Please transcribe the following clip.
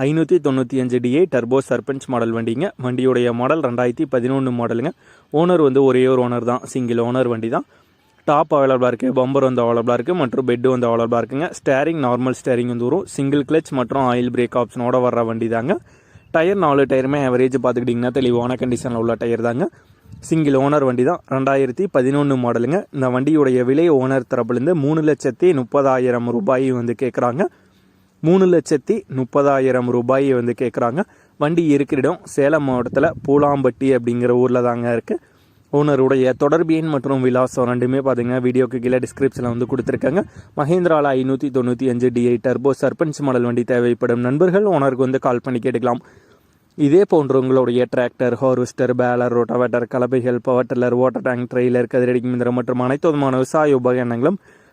ஐநூற்றி தொண்ணூற்றி அஞ்சு டிஏ டர்போ சர்பஞ்ச் மாடல் வண்டிங்க. வண்டியுடைய மாடல் ரெண்டாயிரத்தி பதினொன்று மாடலுங்க ஓனர் வந்து ஒரே ஒரு ஓனர் தான். சிங்கிள் ஓனர் வண்டி தான். டாப் அவைலபிளாக இருக்குது பம்பர் வந்து அவைலபிளாக இருக்குது மற்றும் பெட்டு வந்து அவைலபிளாக இருக்குங்க. ஸ்டேரிங் நார்மல் ஸ்டேரிங் வந்து வரும். சிங்கிள் கிளச் மற்றும் ஆயில் பிரேக் ஆப்ஷனோட வர்ற வண்டி தாங்க. டயர் நாலு டயருமே ஆவரேஜ் பார்த்துக்கிட்டிங்கன்னா தெளிவான கண்டிஷனில் உள்ள டயர் தாங்க. சிங்கிள் ஓனர் வண்டி தான். ரெண்டாயிரத்தி பதினொன்று மாடலுங்க இந்த வண்டியுடைய விலை ஓனர் தரப்புலேருந்து மூணு லட்சத்தி முப்பதாயிரம் ரூபாய் வந்து கேட்குறாங்க மூணு லட்சத்தி முப்பதாயிரம் ரூபாய் வந்து கேட்குறாங்க வண்டி இருக்கிற இடம் சேலம் மாவட்டத்தில் பூலாம்பட்டி அப்படிங்கிற ஊரில் தாங்க இருக்குது ஓனருடைய தொடர்பு எண் மற்றும் விலாசம் ரெண்டுமே பார்த்தீங்கன்னா வீடியோக்கு கீழே டிஸ்கிரிப்ஷனில் வந்து கொடுத்துருக்காங்க. மஹேந்திராவில் ஐநூற்றி தொண்ணூற்றி அஞ்சு டிஐ டர்போ சர்பஞ்ச் மாடல் வண்டி தேவைப்படும். நண்பர்கள் ஓனருக்கு வந்து கால் பண்ணி கேட்டுக்கலாம். இதே போன்ற உங்களுடைய tractor harvester baler rotavator கலப்பைகள் power tiller water tank trailer கதிரடி மிந்திரம் மற்றும் அனைத்து விதமான விவசாய உபகரணங்களும்